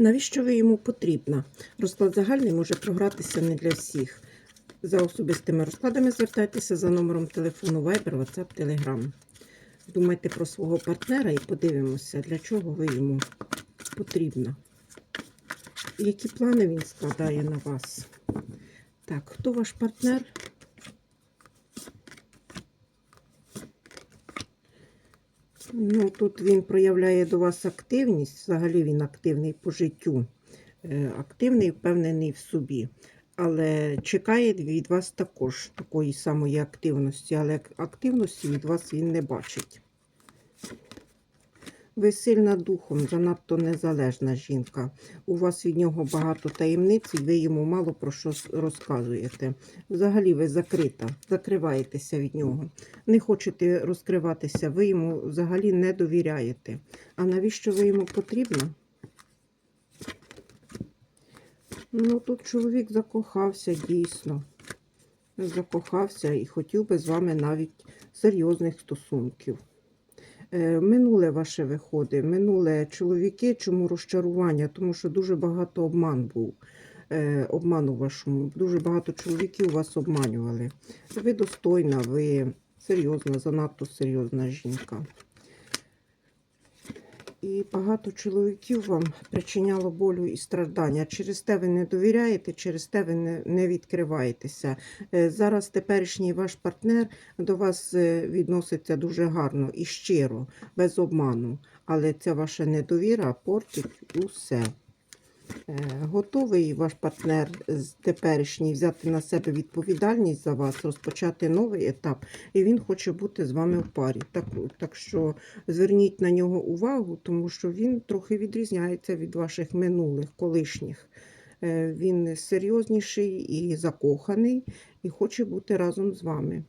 Навіщо ви йому потрібна? Розклад загальний може програтися не для всіх. За особистими розкладами звертайтеся за номером телефону Viber, WhatsApp, Telegram. Думайте про свого партнера і подивимося, для чого ви йому потрібна. Які плани він складає на вас. Так, хто ваш партнер? Ну, тут він проявляє до вас активність, взагалі він активний по життю, Е, активний, впевнений в собі. Але чекає від вас також такої самої активності, але активності від вас він не бачить. Ви сильна духом, занадто незалежна жінка. У вас від нього багато таємниць, і ви йому мало про що розказуєте. Взагалі ви закрита, закриваєтеся від нього. Не хочете розкриватися, ви йому взагалі не довіряєте. А навіщо ви йому потрібна? Ну, тут чоловік закохався дійсно. Закохався і хотів би з вами навіть серйозних стосунків. Е, Минуле ваше виходи, минуле чоловіки, чому розчарування? Тому що дуже багато обман був. Е, обман у вашому. Дуже багато чоловіків вас обманювали. Ви достойна, ви серйозна, занадто серйозна жінка. І багато чоловіків вам причиняло болю і страждання. Через те ви не довіряєте, через те ви не, відкриваєтеся. Е, Зараз теперішній ваш партнер до вас е, відноситься дуже гарно і щиро, без обману. Але ця ваша недовіра портить усе. Е, Готовий ваш партнер з теперішній взяти на себе відповідальність за вас, розпочати новий етап, і він хоче бути з вами в парі. Так, так що зверніть на нього увагу, тому що він трохи відрізняється від ваших минулих, колишніх. Е, Він серйозніший і закоханий, і хоче бути разом з вами.